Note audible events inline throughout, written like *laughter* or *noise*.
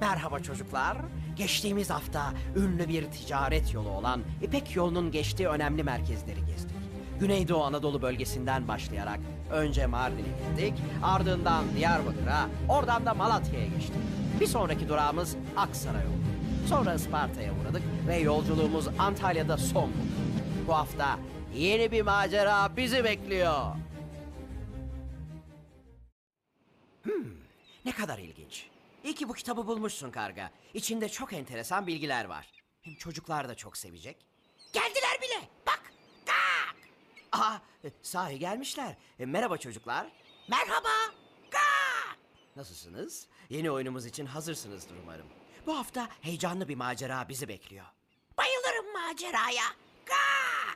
Merhaba çocuklar. Geçtiğimiz hafta ünlü bir ticaret yolu olan İpek yolunun geçtiği önemli merkezleri gezdik. Güneydoğu Anadolu bölgesinden başlayarak önce Mardin'e gittik, ardından Diyarbakır'a, oradan da Malatya'ya geçtik. Bir sonraki durağımız Aksaray oldu. Sonra Isparta'ya uğradık ve yolculuğumuz Antalya'da son buldu. Bu hafta yeni bir macera bizi bekliyor. Ne kadar ilginç. İyi ki bu kitabı bulmuşsun karga. İçinde çok enteresan bilgiler var. Hem çocuklar da çok sevecek. Geldiler bile. Bak. Gak. Aa, e, sahi gelmişler. E, merhaba çocuklar. Merhaba. Gak. Nasılsınız? Yeni oyunumuz için hazırsınızdır umarım. Bu hafta heyecanlı bir macera bizi bekliyor. Bayılırım maceraya. Gak.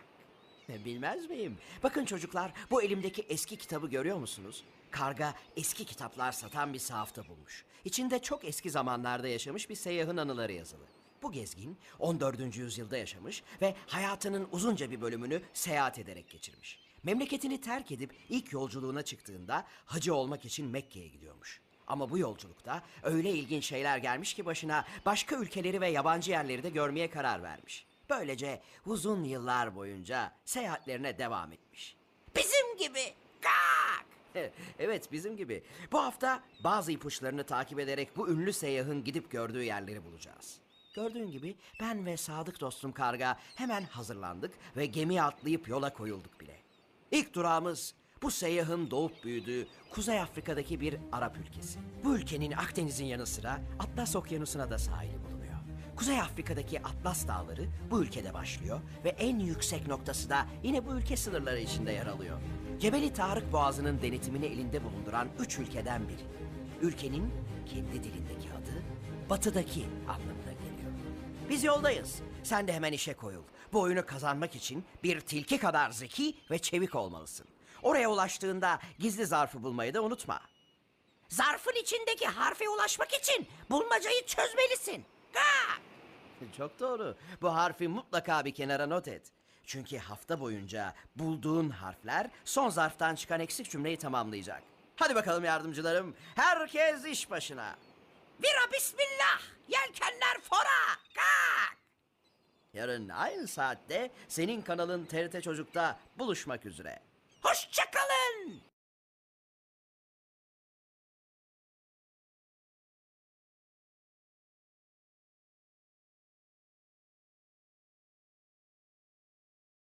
Bilmez miyim? Bakın çocuklar, bu elimdeki eski kitabı görüyor musunuz? Karga eski kitaplar satan bir sahafta bulmuş. İçinde çok eski zamanlarda yaşamış bir seyyahın anıları yazılı. Bu gezgin 14. yüzyılda yaşamış ve hayatının uzunca bir bölümünü seyahat ederek geçirmiş. Memleketini terk edip ilk yolculuğuna çıktığında hacı olmak için Mekke'ye gidiyormuş. Ama bu yolculukta öyle ilginç şeyler gelmiş ki başına başka ülkeleri ve yabancı yerleri de görmeye karar vermiş. Böylece uzun yıllar boyunca seyahatlerine devam etmiş. Bizim gibi. Kak! *laughs* Evet bizim gibi. Bu hafta bazı ipuçlarını takip ederek bu ünlü seyyahın gidip gördüğü yerleri bulacağız. Gördüğün gibi ben ve sadık dostum Karga hemen hazırlandık ve gemiye atlayıp yola koyulduk bile. İlk durağımız bu seyyahın doğup büyüdüğü Kuzey Afrika'daki bir Arap ülkesi. Bu ülkenin Akdeniz'in yanı sıra Atlas Okyanusu'na da sahili bulunuyor. Kuzey Afrika'daki Atlas Dağları bu ülkede başlıyor ve en yüksek noktası da yine bu ülke sınırları içinde yer alıyor. Cebeli Tarık Boğazı'nın denetimini elinde bulunduran üç ülkeden biri. Ülkenin kendi dilindeki adı batıdaki anlamına geliyor. Biz yoldayız. Sen de hemen işe koyul. Bu oyunu kazanmak için bir tilki kadar zeki ve çevik olmalısın. Oraya ulaştığında gizli zarfı bulmayı da unutma. Zarfın içindeki harfe ulaşmak için bulmacayı çözmelisin. Gak! *laughs* Çok doğru. Bu harfi mutlaka bir kenara not et. Çünkü hafta boyunca bulduğun harfler son zarftan çıkan eksik cümleyi tamamlayacak. Hadi bakalım yardımcılarım. Herkes iş başına. Bira bismillah. Yelkenler fora. Kalk. Yarın aynı saatte senin kanalın TRT Çocuk'ta buluşmak üzere. Hoşçakal.